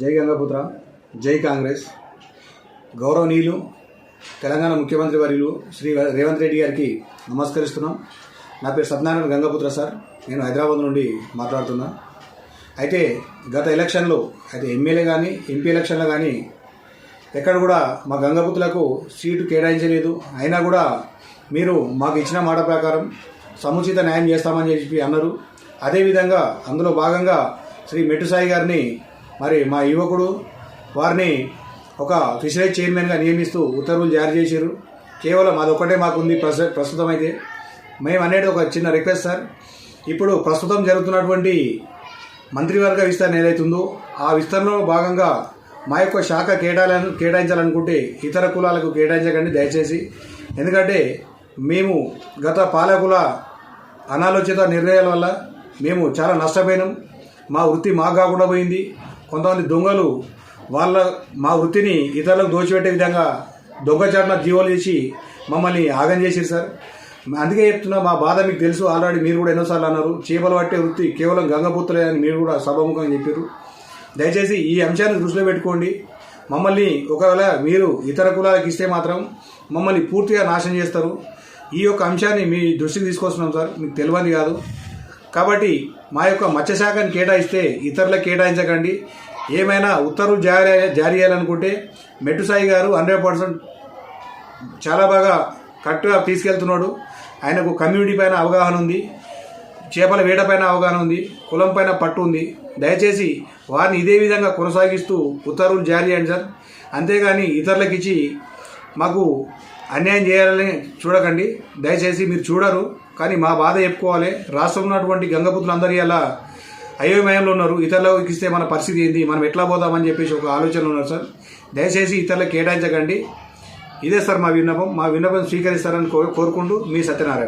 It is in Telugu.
జై గంగపుత్ర జై కాంగ్రెస్. గౌరవనీయులు తెలంగాణ ముఖ్యమంత్రి వర్యులు శ్రీ రేవంత్ రెడ్డి గారికి నమస్కరిస్తున్నాం. నా పేరు సత్యనారాయణ గంగపుత్ర సార్. నేను హైదరాబాద్ నుండి మాట్లాడుతున్నా. అయితే గత ఎలక్షన్లో అయితే ఎమ్మెల్యే కానీ ఎంపీ ఎలక్షన్లో కానీ ఎక్కడ కూడా మా గంగపుత్రులకు సీటు కేటాయించలేదు. అయినా కూడా మీరు మాకు ఇచ్చిన మాట ప్రకారం సముచిత న్యాయం చేస్తామని చెప్పి అన్నారు. అదేవిధంగా అందులో భాగంగా శ్రీ మెట్టుసాయి గారిని మరి మా యువకుడు వారిని ఒక ఫిషరీస్ చైర్మన్గా నియమిస్తూ ఉత్తర్వులు జారీ చేశారు. కేవలం అదొక్కటే మాకుంది ప్రస్తు ప్రస్తుతం అయితే మేము అనేది ఒక చిన్న రిక్వెస్ట్ సార్. ఇప్పుడు ప్రస్తుతం జరుగుతున్నటువంటి మంత్రివర్గ విస్తరణ ఏదైతుందో ఆ విస్తరణలో భాగంగా మా యొక్క శాఖ కేటాయాలను కేటాయించాలనుకుంటే ఇతర కులాలకు కేటాయించకండి దయచేసి. ఎందుకంటే మేము గత పాలకుల అనాలోచిత నిర్ణయాల వల్ల మేము చాలా నష్టపోయినాం. మా వృత్తి మాకు కాకుండా పోయింది. కొంతమంది దొంగలు వాళ్ళ మా వృత్తిని ఇతరులకు దోచిపెట్టే విధంగా దొంగచాటున జీవోలు చేసి మమ్మల్ని ఆగం చేశారు సార్. అందుకే చెప్తున్నా మా బాధ మీకు తెలుసు. ఆల్రెడీ మీరు కూడా ఎన్నోసార్లు అన్నారు. చేపలు పట్టే వృత్తి కేవలం గంగపుత్రులే అని మీరు కూడా సభాముఖంగా చెప్పారు దయచేసి ఈ అంశాన్ని దృష్టిలో పెట్టుకోండి. మమ్మల్ని ఒకవేళ మీరు ఇతర కులాలకు ఇస్తే మాత్రం మమ్మల్ని పూర్తిగా నాశనం చేస్తారు. ఈ యొక్క అంశాన్ని మీ దృష్టికి తీసుకొస్తున్నాం సార్. మీకు తెలియని కాదు. కాబట్టి మా యొక్క మత్స్యశాఖను కేటాయిస్తే ఇతరులకు కేటాయించకండి. ఏమైనా ఉత్తర్వులు జారీ జారీ చేయాలనుకుంటే మెట్టు సాయి గారు హండ్రెడ్ పర్సెంట్ చాలా బాగా కరెక్ట్గా తీసుకెళ్తున్నాడు. ఆయనకు కమ్యూనిటీ పైన అవగాహన ఉంది. చేపల వేట పైన అవగాహన ఉంది. కులం పైన పట్టు ఉంది. దయచేసి వారిని ఇదే విధంగా కొనసాగిస్తూ ఉత్తర్వులు జారీ చేయండి సార్. అంతేగాని ఇతరులకు ఇచ్చి మాకు అన్యాయం చేయాలని చూడకండి. దయచేసి మీరు చూడరు కానీ మా బాధ చెప్పుకోవాలి. రాష్ట్రంలో ఉన్నటువంటి గంగపుత్రులు అందరి అలా అయోమయంలో ఉన్నారు. ఇతరులకు ఇస్తే మన పరిస్థితి ఏంది మనం ఎట్లా పోదామని చెప్పేసి ఒక ఆలోచన ఉన్నారు సార్. దయచేసి ఇతరులకు కేటాయించకండి. ఇదే సార్ మా విన్నపం. మా విన్నపం స్వీకరిస్తారని కోరుకుంటూ మీ సత్యనారాయణ.